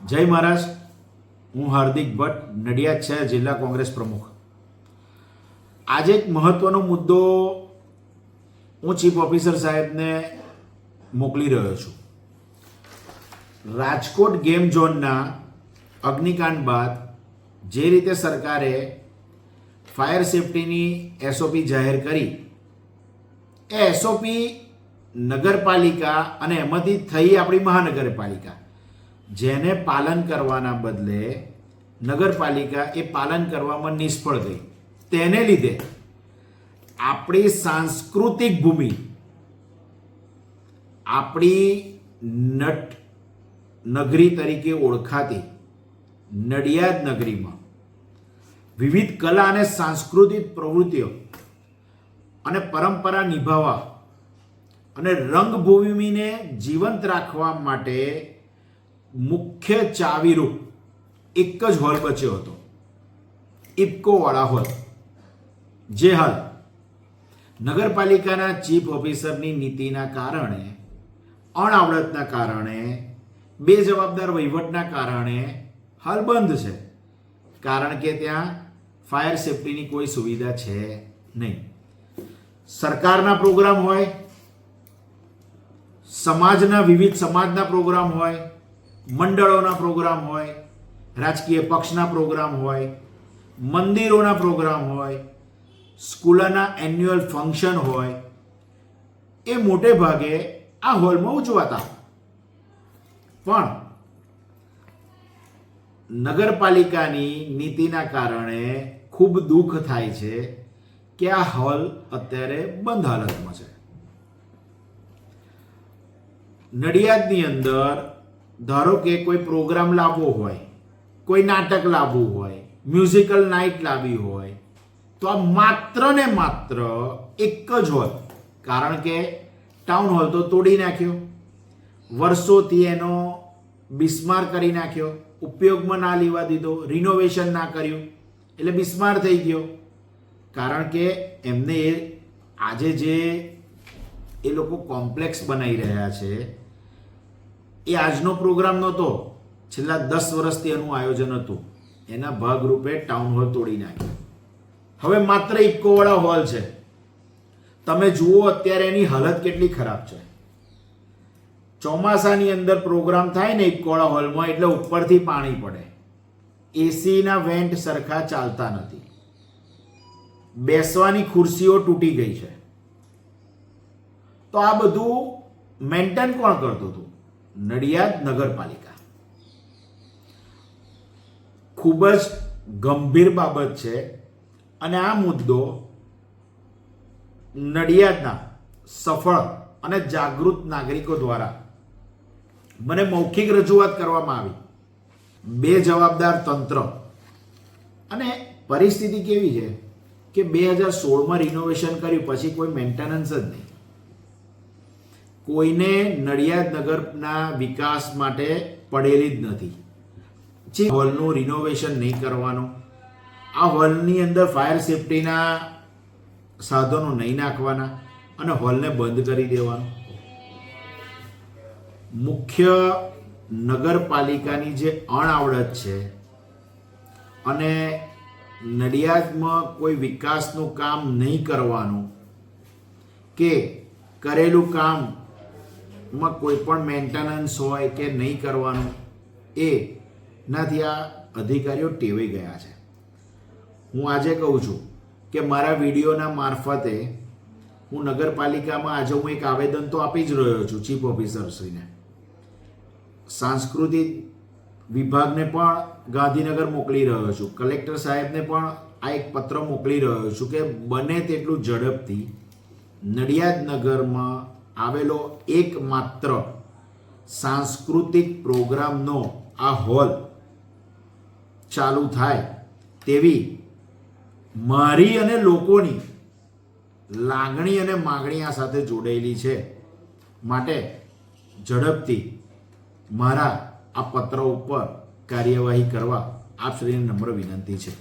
જય મહારાજ. હું હાર્દિક ભટ્ટ, નડિયાદ શહેર જિલ્લા કોંગ્રેસ પ્રમુખ. આજે એક મહત્વનો મુદ્દો હું ચીફ ઓફિસર સાહેબને મોકલી રહ્યો છું. રાજકોટ ગેમ ઝોનના અગ્નિકાંડ બાદ જે રીતે સરકારે ફાયર સેફટીની એસઓપી જાહેર કરી, એ એસઓપી નગરપાલિકા અને એમાંથી થઈ આપણી મહાનગરપાલિકા. જેને પાલન કરવાના બદલે નગરપાલિકા એ પાલન કરવામાં નિષ્ફળ ગઈ. તેને લીધે આપણી સાંસ્કૃતિક ભૂમિ, આપણી નટ નગરી તરીકે ઓળખાતી નડિયાદ નગરીમાં વિવિધ કલા અને સાંસ્કૃતિક પ્રવૃત્તિઓ અને પરંપરા નિભાવવા અને રંગભૂમિને જીવંત રાખવા માટે મુખ્ય ચાવીરૂપ એક જ હોલ બચ્યો હતો. ઇફકોવાળા હોલ જે હાલ નગરપાલિકાના ચીફ ઓફિસરની નીતિના કારણે, અણઆવડતના કારણે બે જવાબદાર વહીવટના કારણે હાલ બંધ છે. કારણ કે ત્યાં ફાયર સેફટીની કોઈ સુવિધા છે નહીં. સરકારના પ્રોગ્રામ હોય, સમાજના વિવિધ સમાજના પ્રોગ્રામ હોય મંડળોના પ્રોગ્રામ હોય, રાજકીય પક્ષના પ્રોગ્રામ હોય, મંદિરોના પ્રોગ્રામ હોય, સ્કૂલના એન્યુઅલ ફંક્શન હોય, એ મોટે ભાગે આ હોલમાં ઉજવાતા પણ નગરપાલિકાની નીતિના કારણે ખૂબ દુઃખ થાય છે કે આ હોલ અત્યારે બંધ હાલતમાં છે. નડિયાદની અંદર ધારો કે કોઈ પ્રોગ્રામ લાવવો હોય, કોઈ નાટક લાવવું હોય મ્યુઝિકલ નાઇટ લાવી હોય, તો આ માત્ર ને માત્ર એક જ હોલ કારણ કે ટાઉન હોલ તો તોડી નાખ્યો. વર્ષોથી એનો બિસ્માર કરી નાખ્યો. ઉપયોગમાં ના લેવા દીધો રિનોવેશન ના કર્યું. એટલે બિસ્માર થઈ ગયો. કારણ કે એમને એ આજે જે એ લોકો કોમ્પ્લેક્સ બનાવી રહ્યા છે એ આજનો પ્રોગ્રામ નહોતો. છેલ્લા દસ વર્ષથી એનું આયોજન હતું. એના ભાગરૂપે ટાઉન હોલ તોડી નાખ્યો. હવે માત્ર ઇકોવાળા હોલ છે. તમે જુઓ અત્યારે એની હાલત કેટલી ખરાબ છે. ચોમાસાની અંદર પ્રોગ્રામ થાય ને ઇકોવાળા હોલમાં એટલે ઉપરથી પાણી પડે. એસીના વેન્ટ સરખા ચાલતા નથી. બેસવાની ખુરશીઓ તૂટી ગઈ છે. તો આ બધું મેન્ટેન કોણ કરતું હતું? નડિયાદ નગરપાલિકા. ખૂબ જ ગંભીર બાબત છે અને આ મુદ્દો નડિયાદના સફળ અને જાગૃત નાગરિકો દ્વારા મને મૌખિક રજૂઆત કરવામાં આવી. બે જવાબદાર તંત્ર અને પરિસ્થિતિ કેવી છે કે બે હજાર સોળમાં રિનોવેશન કર્યું, પછી કોઈ મેન્ટેનન્સ જ નહીં. કોઈને નડિયાદ નગરના વિકાસ માટે પડેલી જ નથી. જે હોલનું રિનોવેશન નહીં કરવાનું, આ હોલની અંદર ફાયર સેફટીના સાધનો નહીં નાખવાના અને હોલને બંધ કરી દેવાનું. મુખ્ય નગરપાલિકાની જે અણઆવડત છે અને નડિયાદમાં કોઈ વિકાસનું કામ નહીં કરવાનું કે કરેલું કામમાં કોઈ પણ મેન્ટેનન્સ હોય કે નહીં કરવાનું, એ નાથી આ અધિકારીઓ ટેવાઈ ગયા છે. હું આજે કહું છું કે મારા વિડીયોના મારફતે હું નગરપાલિકામાં આજે હું એક આવેદન તો આપી જ રહ્યો છું ચીફ ઓફિસરશ્રીને સાંસ્કૃતિક વિભાગને પણ ગાંધીનગર મોકલી રહ્યો છું. કલેક્ટર સાહેબને પણ આ એક પત્ર મોકલી રહ્યો છું કે બને તેટલું ઝડપથી નડિયાદ નગરમાં આવેલો એકમાત્ર સાંસ્કૃતિક પ્રોગ્રામનો આ હોલ ચાલુ થાય તેવી મારી અને લોકોની લાગણી અને માગણી આ સાથે જોડાયેલી છે. માટે ઝડપથી મારા આ પત્ર ઉપર કાર્યવાહી કરવા આપ શ્રીને નમ્ર વિનંતી છે.